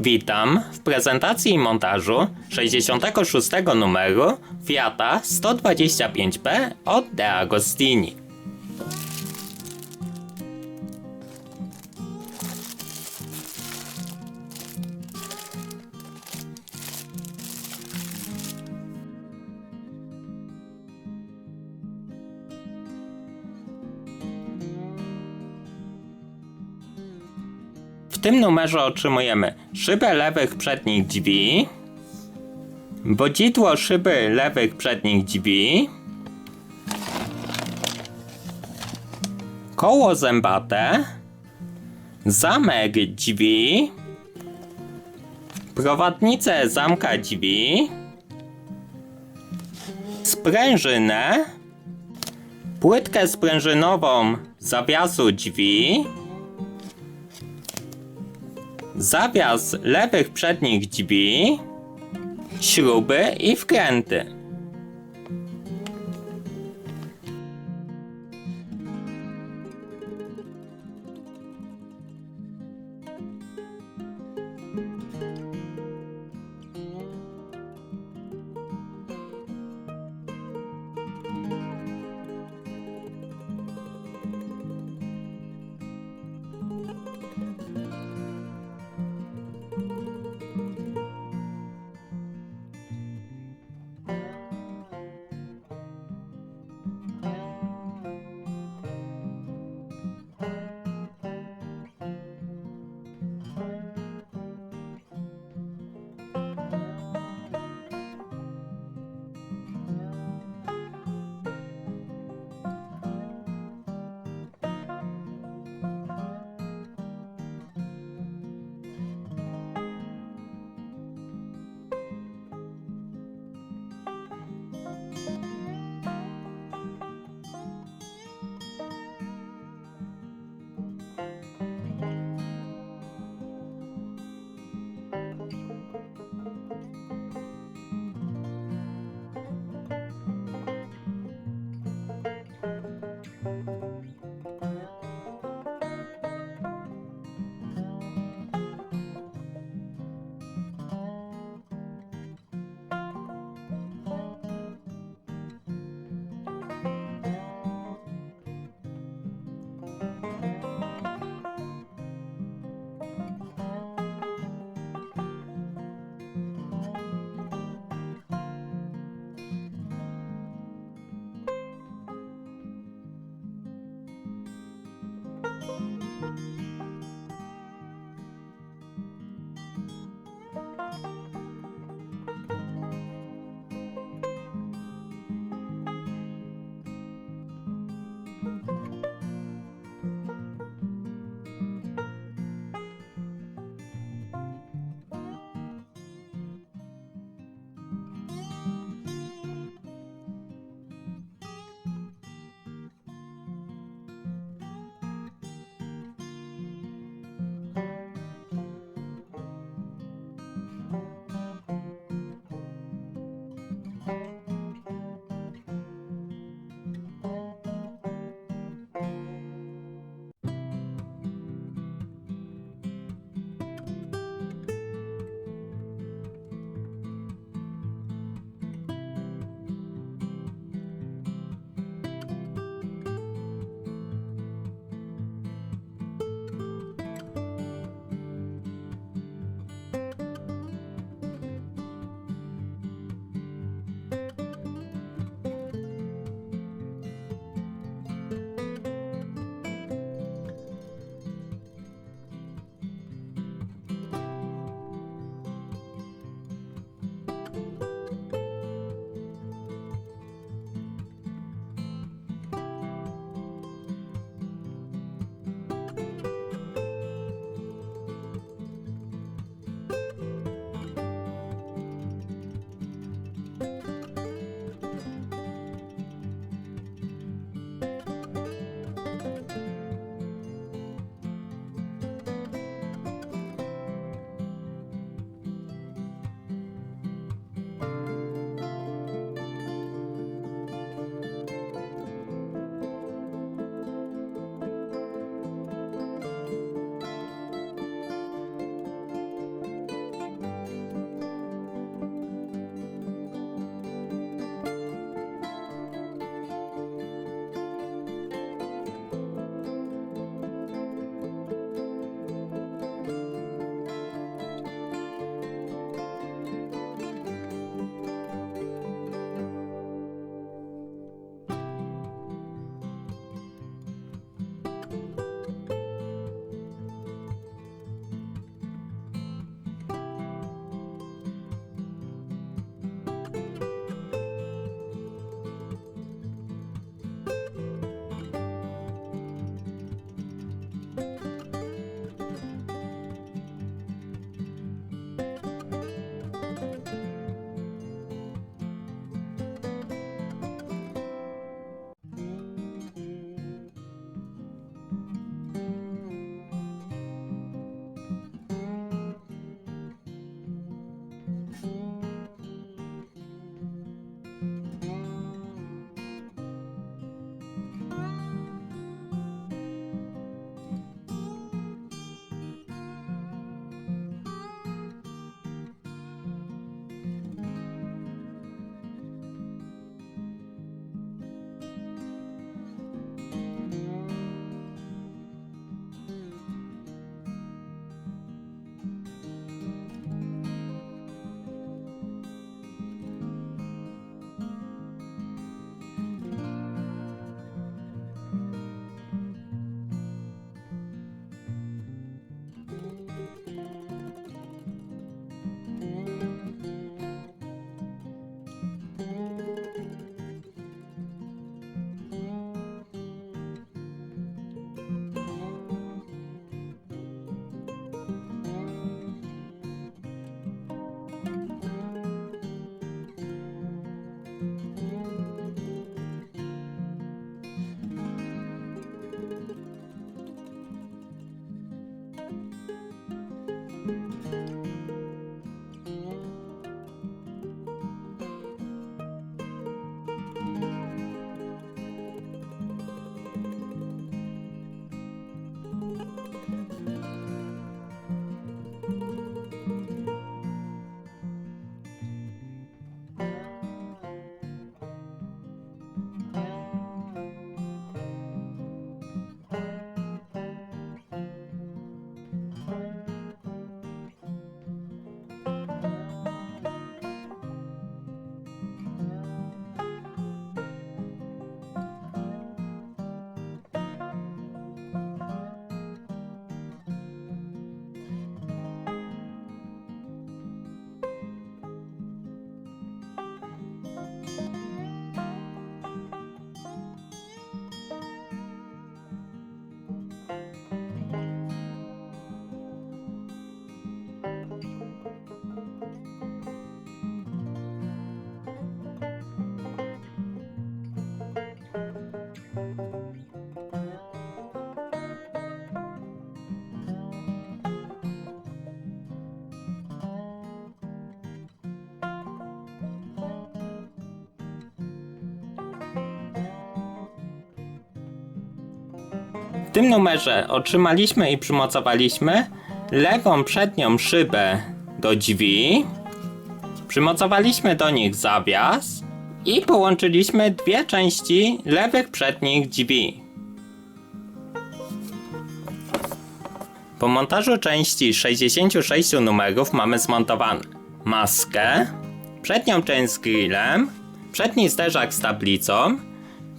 Witam w prezentacji i montażu 66 numeru Fiata 125P od De Agostini. Tym numerze otrzymujemy szybę lewych przednich drzwi, bodzidło szyby lewych przednich drzwi, koło zębate, zamek drzwi, prowadnicę zamka drzwi, sprężynę, płytkę sprężynową zawiasu drzwi, zawias lewych przednich drzwi, śruby i wkręty. W tym numerze otrzymaliśmy i przymocowaliśmy lewą przednią szybę do drzwi, przymocowaliśmy do nich zawias i połączyliśmy dwie części lewych przednich drzwi. Po montażu części 66 numerów mamy zmontowane maskę, przednią część z grillem, przedni zderzak z tablicą,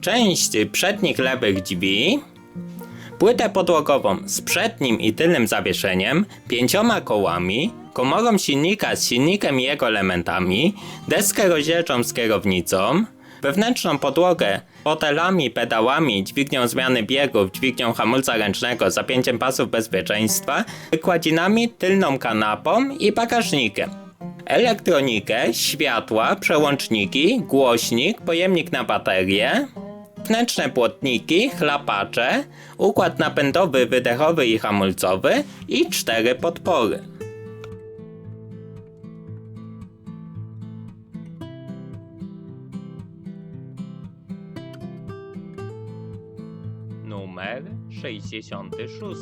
część przednich lewych drzwi, płytę podłogową z przednim i tylnym zawieszeniem, pięcioma kołami, komorą silnika z silnikiem i jego elementami, deskę rozdzielczą z kierownicą, wewnętrzną podłogę fotelami, pedałami, dźwignią zmiany biegów, dźwignią hamulca ręcznego, zapięciem pasów bezpieczeństwa, wykładzinami, tylną kanapą i bagażnikiem. Elektronikę, światła, przełączniki, głośnik, pojemnik na baterię, Wnętrzne płotniki, chlapacze, układ napędowy, wydechowy i hamulcowy i cztery podpory. Numer 66.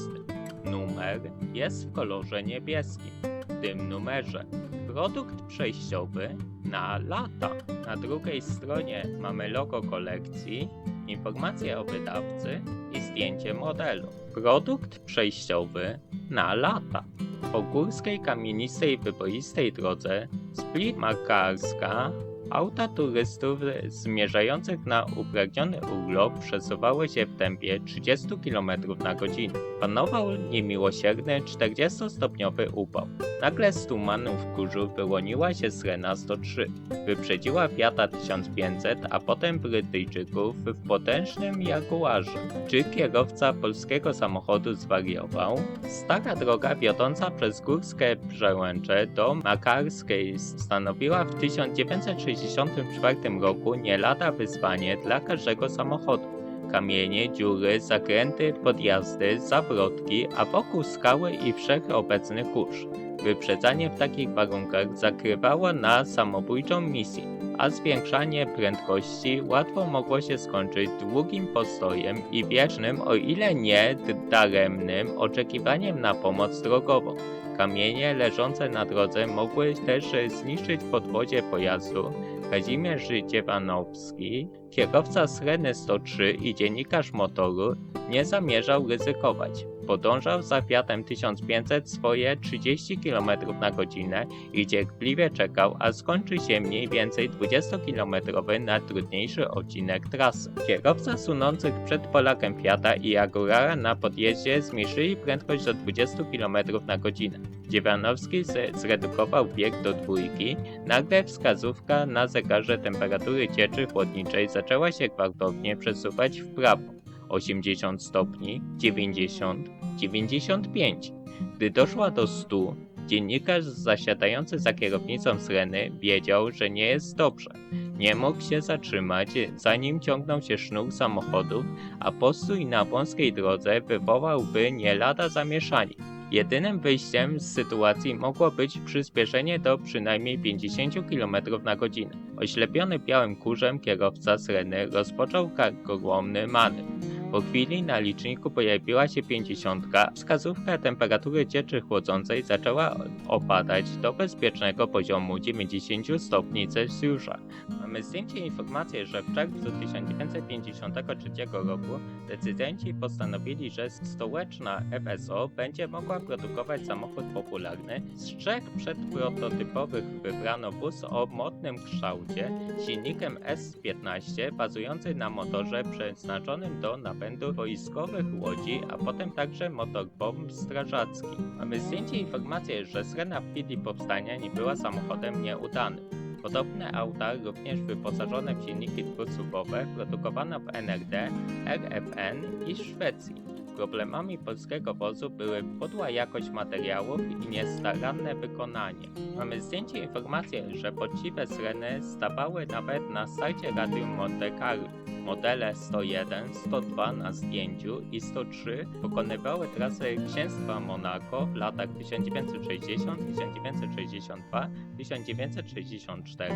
Numer jest w kolorze niebieskim. W tym numerze produkt przejściowy na lata. Na drugiej stronie mamy logo kolekcji, informacje o wydawcy i zdjęcie modelu. Produkt przejściowy na lata. Po górskiej, kamienistej, wyboistej drodze Split Makarska auta turystów zmierzających na upragniony urlop przesuwały się w tempie 30 km na godzinę. Panował niemiłosierny 40-stopniowy upał. Nagle z tumanu w kurzu wyłoniła się Srena 103. Wyprzedziła Fiata 1500, a potem Brytyjczyków w potężnym Jaguarze. Czy kierowca polskiego samochodu zwariował? Stara droga wiodąca przez górskie przełęcze do Makarskiej stanowiła w 1964 roku nie lada wyzwanie dla każdego samochodu kamienie, dziury, zakręty, podjazdy, zawrotki, a wokół skały i wszechobecny kurz. Wyprzedzanie w takich warunkach zakrywało na samobójczą misję, a zwiększanie prędkości łatwo mogło się skończyć długim postojem i wiecznym, o ile nie daremnym, oczekiwaniem na pomoc drogową. Kamienie leżące na drodze mogły też zniszczyć podwozie pojazdu. Kazimierz Dziewanowski, kierowca Sreny 103 i dziennikarz motoru, nie zamierzał ryzykować. Podążał za Fiatem 1500 swoje 30 km na godzinę i cierpliwie czekał, a skończy się mniej więcej 20-kilometrowy najtrudniejszy odcinek trasy. Kierowca sunących przed Polakiem Fiata i Jaguara na podjeździe zmniejszyli prędkość do 20 km na godzinę. Dziewanowski zredukował bieg do dwójki, nagle wskazówka na zegarze temperatury cieczy chłodniczej zaczęła się gwałtownie przesuwać w prawo. 80 stopni, 90, 95. Gdy doszła do 100, dziennikarz zasiadający za kierownicą Sreny wiedział, że nie jest dobrze. Nie mógł się zatrzymać, zanim ciągnął się sznur samochodów, a postój na wąskiej drodze wywołałby nie lada zamieszanie. Jedynym wyjściem z sytuacji mogło być przyspieszenie do przynajmniej 50 km na godzinę. Oślepiony białym kurzem kierowca Sreny rozpoczął karkołomny manewr. Po chwili na liczniku pojawiła się 50. Wskazówka temperatury cieczy chłodzącej zaczęła opadać do bezpiecznego poziomu 90 stopni Celsjusza. Mamy zdjęcie informację, że w czerwcu 1953 roku decydenci postanowili, że stołeczna FSO będzie mogła produkować samochód popularny. Z trzech przedprototypowych wybrano wóz o modnym kształcie, silnikiem S-15 bazujący na motorze przeznaczonym do napędu wojskowych łodzi, a potem także motorbomb strażackich. Mamy zdjęcie i informację, że Srena w chwili powstania nie była samochodem nieudanym. Podobne auta, również wyposażone w silniki dwusuwowe, produkowano w NRD, RFN i Szwecji. Problemami polskiego wozu były podła jakość materiałów i niestaranne wykonanie. Mamy zdjęcie informację, że poczciwe syreny stawały nawet na sajcie Radium Monte Carlo. Modele 101, 102 na zdjęciu i 103 pokonywały trasę Księstwa Monako w latach 1960, 1962, 1964.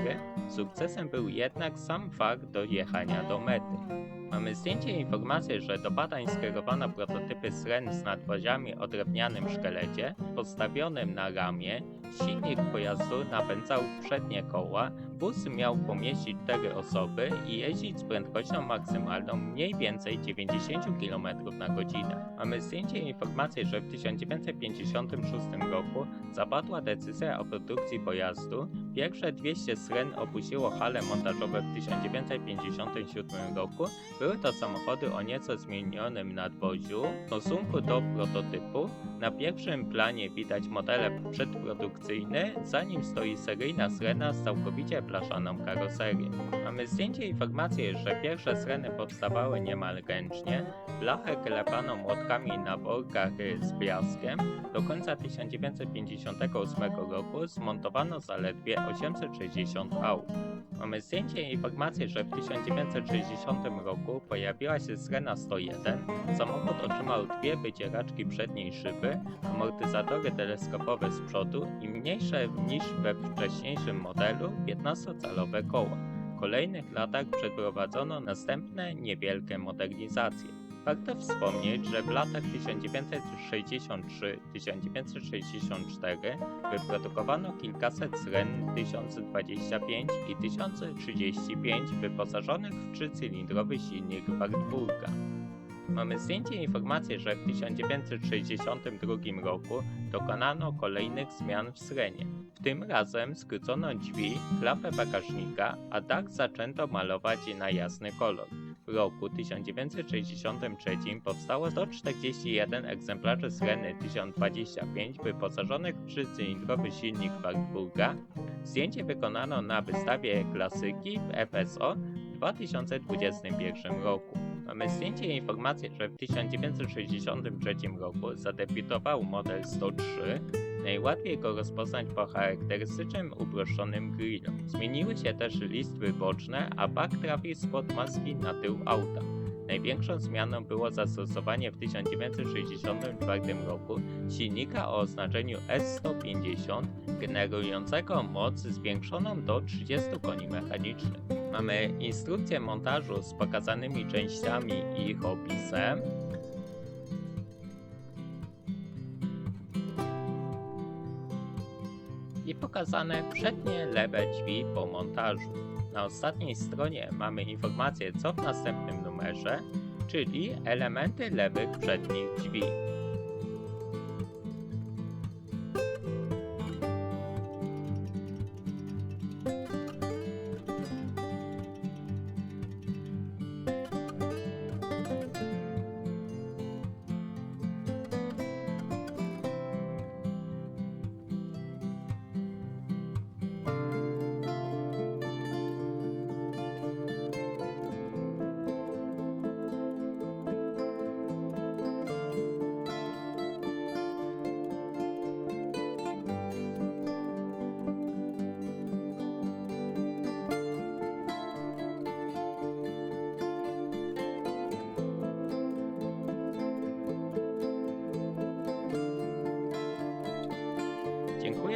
Sukcesem był jednak sam fakt dojechania do mety. Mamy zdjęcie i informację, że do badań skierowano prototypy syren z nadwoziami o drewnianym szkielecie postawionym na ramię. Silnik pojazdu napędzał przednie koła. Bus miał pomieścić 4 osoby i jeździć z prędkością maksymalną mniej więcej 90 km na godzinę. Mamy zdjęcie i informację, że w 1956 roku zapadła decyzja o produkcji pojazdu. Pierwsze 200 syren opuściło hale montażowe w 1957 roku. Były to samochody o nieco zmienionym nadwoziu. W stosunku do prototypu na pierwszym planie widać modele przedprodukcyjne, za nim stoi seryjna syrena z całkowicie blaszaną karoserią. Mamy zdjęcie i informację, że pierwsze syreny powstawały niemal ręcznie. Blachę klepano młotkami na workach z piaskiem. Do końca 1958 roku zmontowano zaledwie 860 aut. Mamy zdjęcie i informację, że w 1960 roku pojawiła się Srena 101. Samochód otrzymał dwie wycieraczki przedniej szyby, amortyzatory teleskopowe z przodu i mniejsze niż we wcześniejszym modelu 15-calowe koła. W kolejnych latach przeprowadzono następne niewielkie modernizacje. Warto wspomnieć, że w latach 1963-1964 wyprodukowano kilkaset syren 1025 i 1035 wyposażonych w trzycylindrowy silnik Wartburga. Mamy zdjęcie i informację, że w 1962 roku dokonano kolejnych zmian w syrenie. Tym razem skrócono drzwi, klapę bagażnika, a dach zaczęto malować na jasny kolor. W roku 1963 powstało 141 egzemplarzy Syreny 1025 wyposażonych w trzycylindrowy silnik Wartburga. Zdjęcie wykonano na wystawie klasyki w FSO w 2021 roku. Mamy zdjęcie i informację, że w 1963 roku zadebiutował model 103. Najłatwiej go rozpoznać po charakterystycznym uproszczonym grillu. Zmieniły się też listwy boczne, a bak trafił spod maski na tył auta. Największą zmianą było zastosowanie w 1964 roku silnika o oznaczeniu S150 generującego moc zwiększoną do 30 koni mechanicznych. Mamy instrukcję montażu z pokazanymi częściami i ich opisem. I pokazane przednie lewe drzwi po montażu. Na ostatniej stronie mamy informację co w następnym numerze, czyli elementy lewych przednich drzwi.